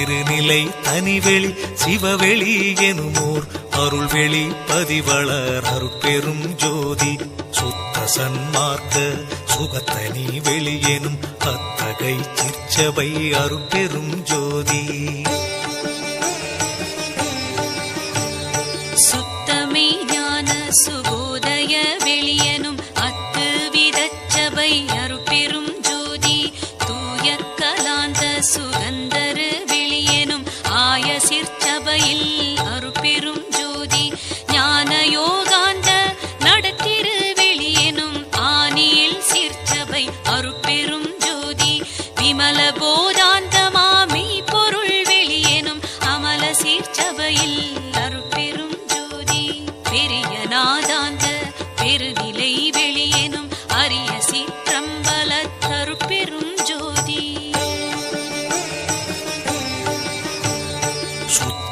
திருநிலை தனிவெளி சிவவெளி எனுமோர். அருள்வெளி பதிவளர் அருட்பெரும் ஜோதி. சுத்த சன்மார்க்க சுகத்தனி வெளியெனும் அத்தகை சிற்சபை அருட்பெரும் ஜோதி. சுத்தமே ஞான சுபோதய வெளியனும் அத்து விதச்சபை அருட்பெரும் ஜோதி. தூய கலாந்த சுகந்தரு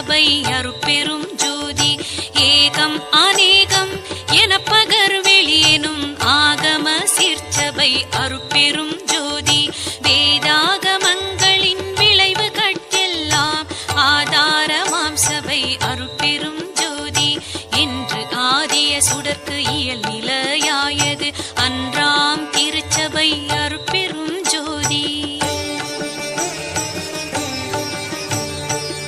சபை அருட்பெரும் ஜோதி. ஏகம் அநேகம் என பகர் வெளியேனும் ஆகம சிற்சபை அருட்பெரும் ஜோதி. வேதாகமங்களின் விளைவு கட்டெல்லாம் ஆதாரமாம் சபை அருட்பெரும் ஜோதி. என்று ஆதிய சுடற்கு இயல் நிலை